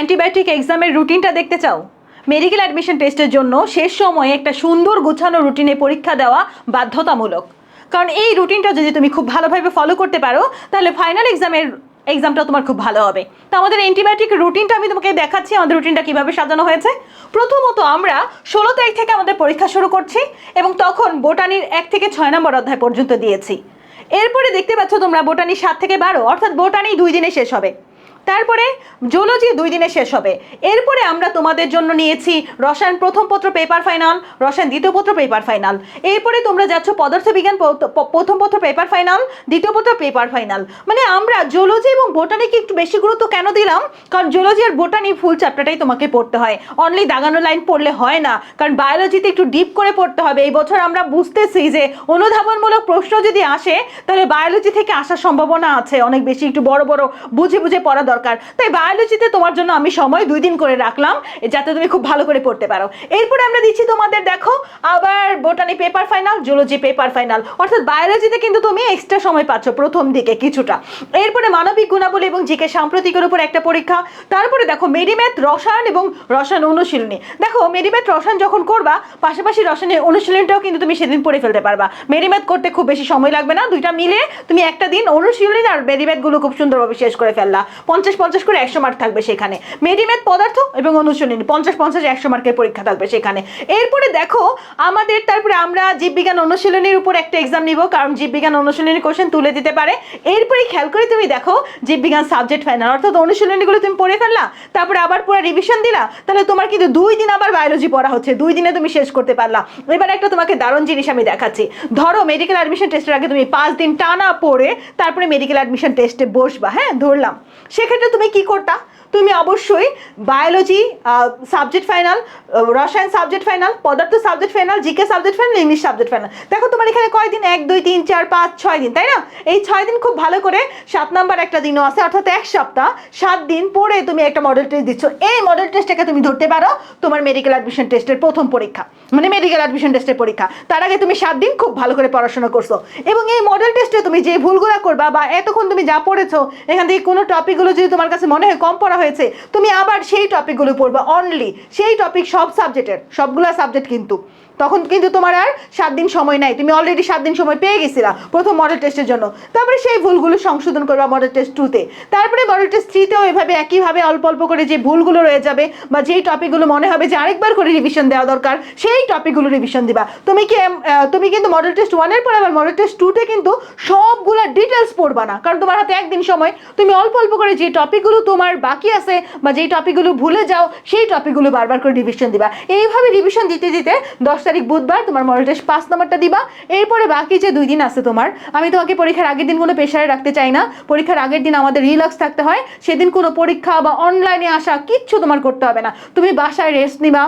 Antibiotic এক্সামের রুটিনটা দেখতে চাও? মেডিকেল অ্যাডমিশন টেস্টের জন্য শেষ সময়ে একটা সুন্দর গোছানো রুটিনে পরীক্ষা দেওয়া বাধ্যতামূলক। কারণ এই রুটিনটা যদি তুমি খুব ভালোভাবে ফলো করতে পারো, তাহলে ফাইনাল এক্সামের এক্সামটা তোমার খুব ভালো হবে। তো আমাদের অ্যান্টিবায়োটিক রুটিনটা আমি তোমাকে দেখাচ্ছি, আমাদের রুটিনটা কীভাবে সাজানো হয়েছে। প্রথমত আমরা ষোলো তারিখ থেকে আমাদের পরীক্ষা শুরু করছি এবং তখন বোটানির এক থেকে ছয় নম্বর অধ্যায় পর্যন্ত দিয়েছি। এরপরে দেখতে পাচ্ছ তোমরা বোটানি সাত থেকে বারো, অর্থাৎ বোটানি দুই দিনে শেষ হবে। তারপরে জুলজি দুই দিনে শেষ হবে। এরপরে আমরা তোমাদের জন্য নিয়েছি রসায়ন প্রথম পত্র পেপার ফাইনাল রসায়ন দ্বিতীয় পত্র পেপার ফাইনাল এরপরে তোমরা যাচ্ছ পদার্থবিজ্ঞান প্রথম পত্র পেপার ফাইনাল দ্বিতীয় পত্র পেপার ফাইনাল মানে আমরা জুলজি এবং বোটানিকে একটু বেশি গুরুত্ব কেন দিলাম? কারণ জুলজি আর বোটানি ফুল চ্যাপ্টারটাই তোমাকে পড়তে হয়। অনলি দাগানো লাইন পড়লে হয় না। কারণ বায়োলজিতে একটু ডিপ করে পড়তে হবে। এই বছর আমরা বুঝতেছি যে অনুধাবনমূলক প্রশ্ন যদি আসে, তাহলে বায়োলজি থেকে আসার সম্ভাবনা আছে। অনেক বেশি একটু বড় বড় বুঝে বুঝে পড়া দরকার। তাই বায়োলজিতে তোমার জন্য আমি সময় দুই দিন করে রাখলাম যাতে তুমি খুব ভালো করে পড়তে পারো। এরপরে আমরা দিচ্ছি তোমাদের, দেখো, আবার botany paper final zoology paper final অর্থাৎ বায়োলজিতে কিন্তু তুমি এক্সট্রা সময় পাচ্ছ প্রথম দিকে কিছুটা। এরপরে মানবিক গুণাবলী এবং জিকে সাম্প্রতিকের উপর একটা পরীক্ষা। তারপরে দেখো মেডিম্যাথ রসায়ন এবং রসায়ন অনুশীলনী। দেখো মেডিম্যাথ রসায়ন যখন করবা, পাশাপাশি রসায়নের অনুশীলনটাও কিন্তু তুমি সেদিন পড়ে ফেলতে পারবা। মেডিম্যাথ করতে খুব বেশি সময় লাগবে না, দুইটা মিলে তুমি একটা দিন অনুশীলনী আর মেডিম্যাথগুলো খুব সুন্দরভাবে শেষ করে ফেললা। পঞ্চাশ পঞ্চাশ করে একশো মার্ক থাকবে সেখানে। মেডিম্যাথ পদার্থ এবং অনুশীলনী, পঞ্চাশ পঞ্চাশ একশো মার্কের পরীক্ষা থাকবে সেখানে। এরপরে দেখো, আমাদের তারপরে আমরা জীববিজ্ঞান অনুশীলনীর উপর একটা এক্সাম নিব, কারণ জীববিজ্ঞান অনুশীলনী কোশ্চেন তুলে দিতে পারে। এরপরে খেয়াল করে তুমি দেখো, জীববিজ্ঞান সাবজেক্ট ফাইনাল অর্থাৎ অনুশীলনীগুলো তুমি পড়ে ফেললা, তারপরে আবার পুরো রিভিশন দিলা, তাহলে তোমার কিন্তু দুই দিন আবার বায়োলজি পড়া হচ্ছে, দুই দিনে তুমি শেষ করতে পারলা। এবার একটা তোমাকে দারুণ জিনিস আমি দেখাচ্ছি। ধরো মেডিকেল অ্যাডমিশন টেস্টের আগে তুমি পাঁচ দিন টানা পড়ে, তারপরে মেডিকেল অ্যাডমিশন টেস্টে বসবা হ্যাঁ ধরলাম। সেক্ষেত্রে তুমি কি করতা? তুমি অবশ্যই বায়োলজি সাবজেক্ট ফাইনাল রসায়ন সাবজেক্ট ফাইনাল পদার্থ subject final GK subject final English subject final দেখো, তোমার এখানে কয়দিন? এক, দুই, তিন, চার, পাঁচ, ছয় দিন, তাই না? এই ছয় দিন খুব ভালো করে সাত নাম্বার একটা দিনও আছে, অর্থাৎ এক সপ্তাহ, সাত দিন পরে তুমি একটা মডেল টেস্ট দিচ্ছ। এই মডেল টেস্টটাকে তুমি ধরতে পারো তোমার মেডিকেল অ্যাডমিশন টেস্টের প্রথম পরীক্ষা মানে মেডিকেল অ্যাডমিশন টেস্টের পরীক্ষা। তার আগে তুমি সাত দিন খুব ভালো করে পড়াশোনা করছ। এবং এই মডেল টেস্টে তুমি যে ভুলগুলো করবা বা এতক্ষণ তুমি যা পড়েছো, এখান থেকে কোনো টপিকগুলো যদি তোমার কাছে মনে হয় কম পড়া হয়েছে। তুমি আবার সেই টপিকগুলো পড়বা অনলি সেই টপিক সব সাবজেক্টের সবগুলো সাবজেক্ট কিন্তু। তখন কিন্তু তোমার আর সাত দিন সময় নাই। তুমি অলরেডি সাত দিন সময় পেয়ে গেছিলা প্রথম মডেল টেস্টের জন্য। তারপরে সেই ভুলগুলো সংশোধন করবা মডেল টেস্ট টুতে তারপরে মডেল টেস্ট থ্রিতেও এভাবে একইভাবে অল্প অল্প করে যে ভুলগুলো রয়ে যাবে বা যেই টপিকগুলো মনে হবে যে আরেকবার করে রিভিশন দেওয়া দরকার, সেই টপিকগুলো রিভিশন দিবা। তুমি কি তুমি কিন্তু মডেল টেস্ট ওয়ানের পর আবার মডেল টেস্ট টুতে কিন্তু সবগুলো ডিটেলস পড়বা না। কারণ তোমার হাতে একদিন সময়। তুমি অল্প অল্প করে যে টপিকগুলো তোমার বাকি আছে বা যেই টপিকগুলো ভুলে যাও, সেই টপিকগুলো বারবার করে রিভিশন দিবা। এইভাবে রিভিশন দিতে দিতে দশ তারিখ বুধবার তোমার মডেল টেস্ট পাঁচ নম্বরটা দিবা। এরপরে বাকি যে দুই দিন আছে তোমার, আমি তোমাকে পরীক্ষার আগের দিন কোনো প্রেশারে রাখতে চাই না। পরীক্ষার আগের দিন আমাদের রিল্যাক্স থাকতে হয়। সেদিন কোনো পরীক্ষা বা অনলাইনে আসা কিচ্ছু তোমার করতে হবে না। তুমি বাসায় রেস্ট নিবা।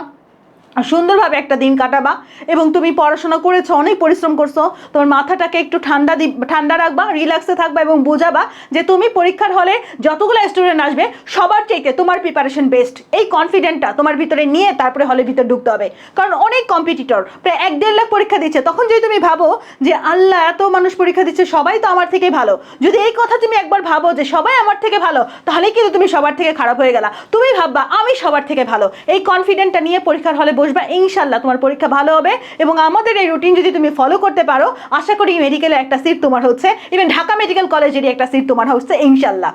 সুন্দরভাবে একটা দিন কাটাবা এবং তুমি পড়াশোনা করেছ, অনেক পরিশ্রম করছ, তোমার মাথাটাকে একটু ঠান্ডা দি, ঠান্ডা রাখবা রিল্যাক্সে থাকবা এবং বোঝাবা যে তুমি পরীক্ষার হলে যতগুলো স্টুডেন্ট আসবে, সবার থেকে তোমার প্রিপারেশন বেস্ট এই কনফিডেন্টটা তোমার ভিতরে নিয়ে তারপরে হলের ভিতরে ঢুকতে হবে। কারণ অনেক কম্পিটিটর প্রায় এক দেড় লাখ পরীক্ষা দিচ্ছে। তখন যদি তুমি ভাবো যে, আল্লাহ, এত মানুষ পরীক্ষা দিচ্ছে, সবাই তো আমার থেকে ভালো। যদি এই কথা তুমি একবার ভাবো যে, সবাই আমার থেকে ভালো তাহলে কিন্তু তুমি সবার থেকে খারাপ হয়ে গেলা। তুমি ভাববা, আমি সবার থেকে ভালো। এই কনফিডেন্টটা নিয়ে পরীক্ষার হলে বসবা ইনশাল্লাহ তোমার পরীক্ষা ভালো হবে এবং আমাদের এই রুটিন যদি তুমি ফলো করতে পারো, আশা করি মেডিকেলের একটা সিট তোমার হচ্ছে ইভেন ঢাকা মেডিকেল কলেজেরই একটা সিট তোমার হচ্ছে ইনশাল্লাহ